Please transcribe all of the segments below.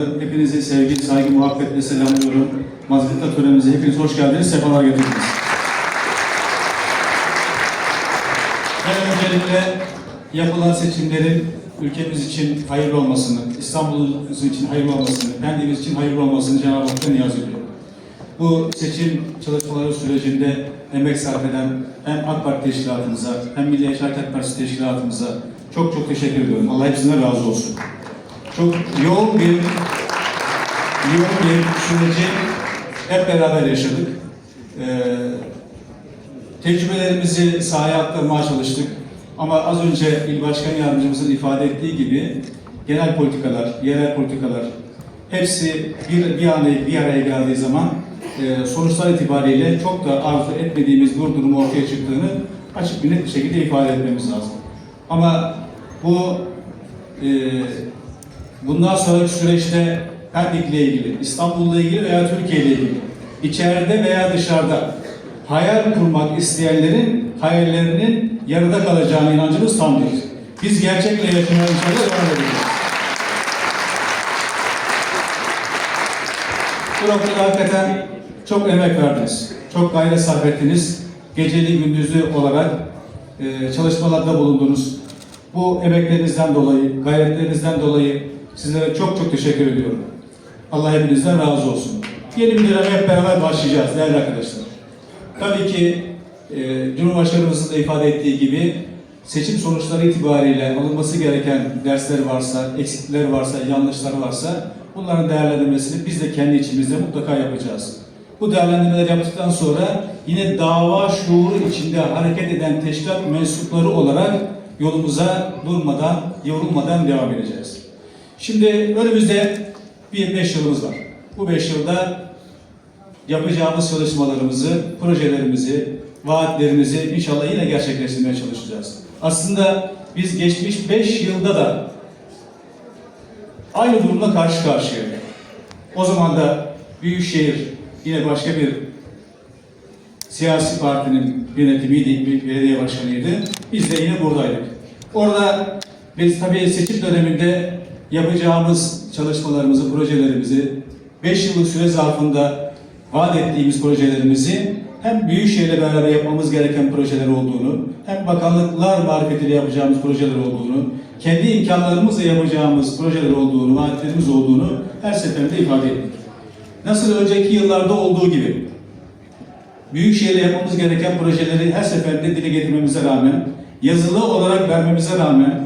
Hepinizi sevgi, saygı, muhabbetle selamlıyorum. Mazgıta törenimize hepiniz hoş geldiniz, sefalar getirdiniz. Ben öncelikle yapılan seçimlerin ülkemiz için hayırlı olmasını, İstanbul'umuz için hayırlı olmasını, Pendik'imiz için hayırlı olmasını Cenab-ı Hak'tan niyaz ediyorum. Bu seçim çalışmaları sürecinde emek sarf eden hem AK Parti Teşkilatımıza hem Milliyetçi Hareket Partisi Teşkilatımıza çok çok teşekkür ediyorum. Allah hepsinden razı olsun. Çok yoğun bir yoğun bir süreci hep beraber yaşadık. Ee, tecrübelerimizi sahaya aktarmaya çalıştık. Ama az önce İl Başkan Yardımcımızın ifade ettiği gibi genel politikalar, yerel politikalar hepsi bir, bir, araya, bir araya geldiği zaman e, sonuçlar itibariyle çok da arzu etmediğimiz bir durum ortaya çıktığını açık bir net bir şekilde ifade etmemiz lazım. Ama bu e, bundan sonraki süreçte Pendik'le ilgili, İstanbul'la ilgili veya Türkiye ile ilgili, içeride veya dışarıda hayal kurmak isteyenlerin hayallerinin yarıda kalacağına inancımız tam değil. Biz gerçekle yaşamaya inşallah devam edeceğiz. Bu noktada hakikaten çok emek verdiniz. Çok gayret sarf ettiniz. Geceli gündüzlü olarak e, çalışmalarda bulundunuz. Bu emeklerinizden dolayı, gayretlerinizden dolayı sizlere çok çok teşekkür ediyorum. Allah hepinizden razı olsun. Yeni bir döneme hep beraber başlayacağız değerli arkadaşlar. Tabii ki e, Cumhurbaşkanımızın da ifade ettiği gibi seçim sonuçları itibariyle alınması gereken dersler varsa, eksiklikler varsa, yanlışlar varsa bunların değerlendirmesini biz de kendi içimizde mutlaka yapacağız. Bu değerlendirmeleri yaptıktan sonra yine dava şuuru içinde hareket eden teşkilat mensupları olarak yolumuza durmadan, yorulmadan devam edeceğiz. Şimdi önümüzde bir beş yılımız var. Bu beş yılda yapacağımız çalışmalarımızı, projelerimizi, vaatlerimizi inşallah yine gerçekleştirmeye çalışacağız. Aslında biz geçmiş beş yılda da aynı durumla karşı karşıyaydık. O zaman da Büyükşehir yine başka bir siyasi partinin yönetimiydi, belediye başkanıydı. Biz de yine buradaydık. Orada biz tabii seçim döneminde yapacağımız çalışmalarımızı, projelerimizi 5 yıllık süre zarfında vaat ettiğimiz projelerimizi hem Büyükşehir'le beraber yapmamız gereken projeler olduğunu, hem bakanlıklar marifetiyle yapacağımız projeler olduğunu, kendi imkanlarımızla yapacağımız projeler olduğunu, vaatlerimiz olduğunu her seferinde ifade ettik. Nasıl önceki yıllarda olduğu gibi Büyükşehir'le yapmamız gereken projeleri her seferinde dile getirmemize rağmen, yazılı olarak vermemize rağmen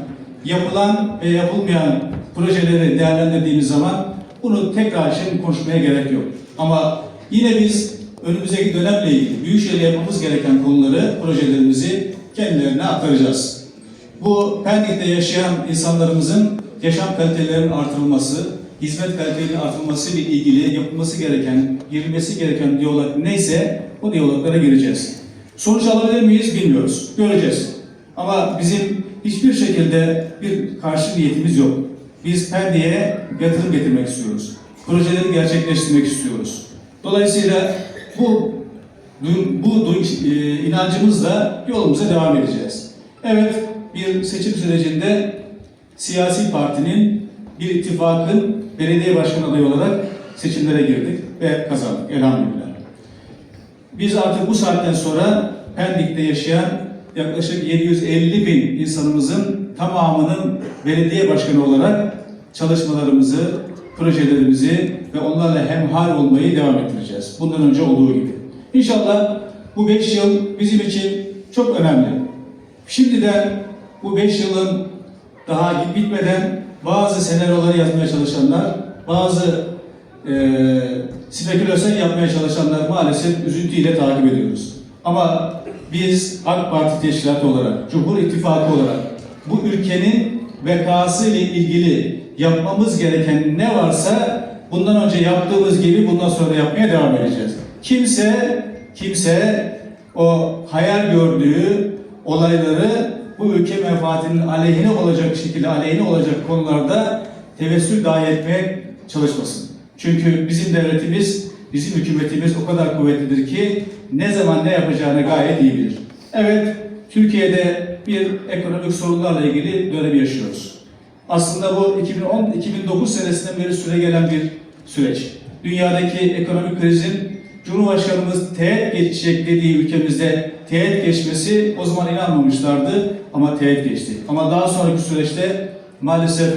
yapılan ve yapılmayan projeleri değerlendirdiğimiz zaman bunu tekrar şimdi konuşmaya gerek yok. Ama yine biz önümüzdeki dönemle ilgili Büyükşehir'le yapmamız gereken konuları, projelerimizi kendilerine aktaracağız. Bu Pendik'te yaşayan insanlarımızın yaşam kalitelerinin artırılması, hizmet kalitelerinin artırılması ile ilgili yapılması gereken, girilmesi gereken diyalog neyse o diyaloglara gireceğiz. Sonuç alabilir miyiz bilmiyoruz. Göreceğiz. Ama bizim hiçbir şekilde bir karşı niyetimiz yok. Biz Pendik'e yatırım getirmek istiyoruz. Projeleri gerçekleştirmek istiyoruz. Dolayısıyla bu bu e, inancımızla yolumuza devam edeceğiz. Evet, bir seçim sürecinde siyasi partinin bir ittifakın belediye başkanı adayı olarak seçimlere girdik ve kazandık elhamdülillah. Biz artık bu saatten sonra Pendik'te yaşayan yaklaşık 750 bin insanımızın tamamının belediye başkanı olarak çalışmalarımızı, projelerimizi ve onlarla hemhal olmayı devam ettireceğiz. Bundan önce olduğu gibi. İnşallah bu 5 yıl bizim için çok önemli. Şimdiden bu 5 yılın daha bitmeden bazı senaryoları yazmaya çalışanlar, bazı eee spekülasyon yapmaya çalışanlar maalesef üzüntüyle takip ediyoruz. Ama biz AK Parti Teşkilatı olarak, Cumhur İttifakı olarak bu ülkenin bekası ile ilgili yapmamız gereken ne varsa bundan önce yaptığımız gibi bundan sonra yapmaya devam edeceğiz. Kimse, kimse o hayal gördüğü olayları bu ülke menfaatinin aleyhine olacak şekilde aleyhine olacak konularda tevessül dahi etmeye çalışmasın. Çünkü bizim devletimiz, bizim hükümetimiz o kadar kuvvetlidir ki ne zaman ne yapacağını gayet iyi bilir. Evet, Türkiye'de bir ekonomik sorunlarla ilgili dönem yaşıyoruz. Aslında bu 2010-2009 senesinden beri süre gelen bir süreç. Dünyadaki ekonomik krizin Cumhurbaşkanımız teğet geçecek dediği ülkemizde teğet geçmesi o zaman inanmamışlardı ama teğet geçti. Ama daha sonraki süreçte maalesef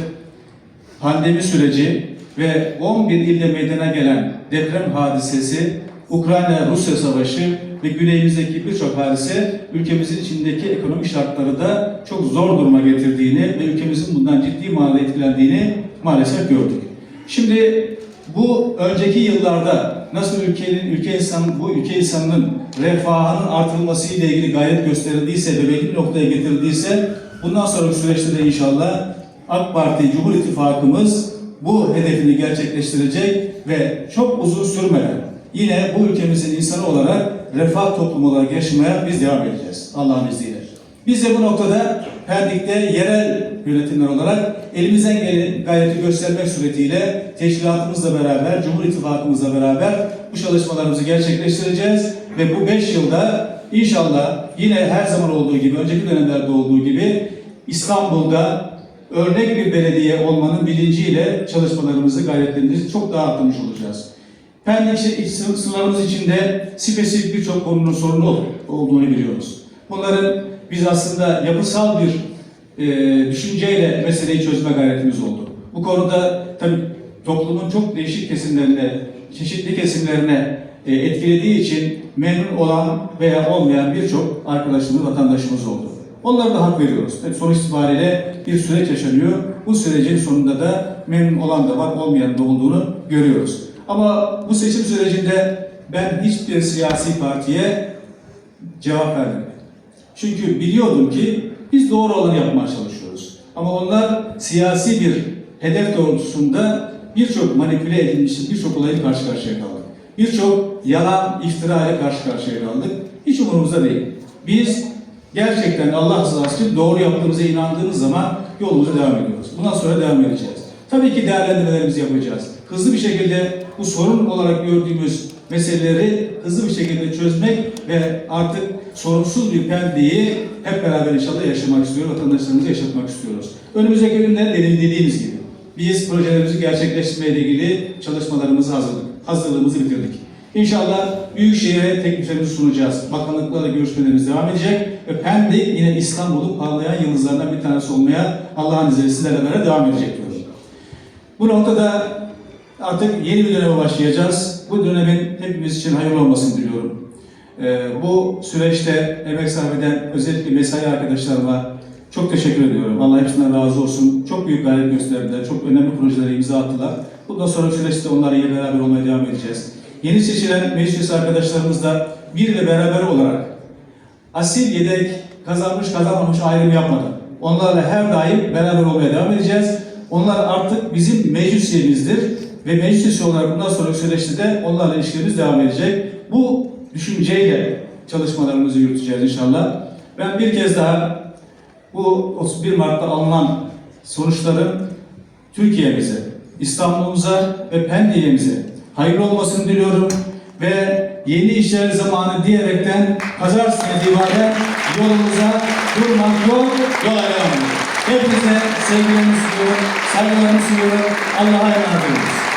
pandemi süreci ve 11 ilde meydana gelen deprem hadisesi, Ukrayna-Rusya savaşı ve güneyimizdeki birçok hadise ülkemizin içindeki ekonomik şartları da çok zor duruma getirdiğini ve ülkemizin bundan ciddi manada etkilendiğini maalesef gördük. Şimdi bu önceki yıllarda nasıl ülkenin ülke insan bu ülke insanının refahının artırılması ile ilgili gayret gösterildiyse ve belli noktaya getirildiyse bundan sonraki süreçte de inşallah AK Parti Cumhur İttifakımız bu hedefini gerçekleştirecek ve çok uzun sürmeden yine bu ülkemizin insanı olarak refah toplumu olarak yaşamaya biz devam edeceğiz Allah'ın izniyle. Biz de bu noktada Pendik'te yerel yönetimler olarak elimizden gelen gayreti göstermek suretiyle teşkilatımızla beraber, Cumhur İttifakımızla beraber bu çalışmalarımızı gerçekleştireceğiz ve bu 5 yılda inşallah yine her zaman olduğu gibi, önceki dönemlerde olduğu gibi İstanbul'da örnek bir belediye olmanın bilinciyle çalışmalarımızı, gayretlerimizi çok daha arttırmış olacağız. Pendik şey- iç sınır- sınırlarımız içinde spesifik birçok konunun sorunu ol- olduğunu biliyoruz. Bunların biz aslında yapısal bir e, düşünceyle meseleyi çözme gayretimiz oldu. Bu konuda tabii toplumun çok değişik kesimlerine, çeşitli kesimlerine e, etkilediği için memnun olan veya olmayan birçok arkadaşımız, vatandaşımız oldu. Onlara da hak veriyoruz. Tabii sonuç itibariyle bir süreç yaşanıyor. Bu sürecin sonunda da memnun olan da var, olmayan da olduğunu görüyoruz. Ama bu seçim sürecinde ben hiçbir siyasi partiye cevap vermedim. Çünkü biliyordum ki biz doğru olanı yapmaya çalışıyoruz. Ama onlar siyasi bir hedef doğrultusunda birçok manipüle edilmiş birçok olayla karşı karşıya kaldık. Birçok yalan, iftira ile karşı karşıya kaldık. Hiç umurumuzda değil. Biz gerçekten Allah rızası için doğru yaptığımıza inandığımız zaman yolumuza devam ediyoruz. Bundan sonra devam edeceğiz. Tabii ki değerlendirmelerimizi yapacağız. Hızlı bir şekilde bu sorun olarak gördüğümüz meseleleri hızlı bir şekilde çözmek ve artık sorunsuz bir pendiği hep beraber inşallah yaşamak istiyoruz, vatandaşlarımıza yaşatmak istiyoruz. Önümüzdeki günler dediğimiz gibi biz projelerimizi gerçekleştirmeyle ilgili çalışmalarımızı hazırladık. Hazırlığımızı bitirdik. İnşallah Büyükşehir'e tekliflerimizi sunacağız. Bakanlıklarla görüşmelerimiz devam edecek ve Pendik yine İstanbul'un parlayan yıldızlarından bir tanesi olmaya Allah'ın izniyle sizlerle beraber devam edecek diyoruz. Bu noktada artık yeni bir döneme başlayacağız. Bu dönemin hepimiz için hayırlı olmasını diliyorum. Ee, bu süreçte emek sarf eden özellikle mesai arkadaşlarıma çok teşekkür ediyorum. Allah hepsinden razı olsun. Çok büyük gayret gösterdiler. Çok önemli projelere imza attılar. Bundan sonra süreçte onlarla beraber olmaya devam edeceğiz. Yeni seçilen meclis arkadaşlarımız da bir beraber olarak asil yedek kazanmış kazanmamış ayrım yapmadan onlarla her daim beraber olmaya devam edeceğiz. Onlar artık bizim meclis üyemizdir ve meclis olarak bundan sonraki süreçte de onlarla ilişkilerimiz devam edecek. Bu düşünceyle çalışmalarımızı yürüteceğiz inşallah. Ben bir kez daha bu 31 Mart'ta alınan sonuçların Türkiye'mize, İstanbul'umuza ve Pendik'imize hayırlı olmasını diliyorum ve yeni işler zamanı diyerekten pazartesi itibaren yolumuza durmak yok, devam ediyoruz. Hepinize sevgilerimi sunuyorum, saygılarımı sunuyorum. Allah'a emanet olun.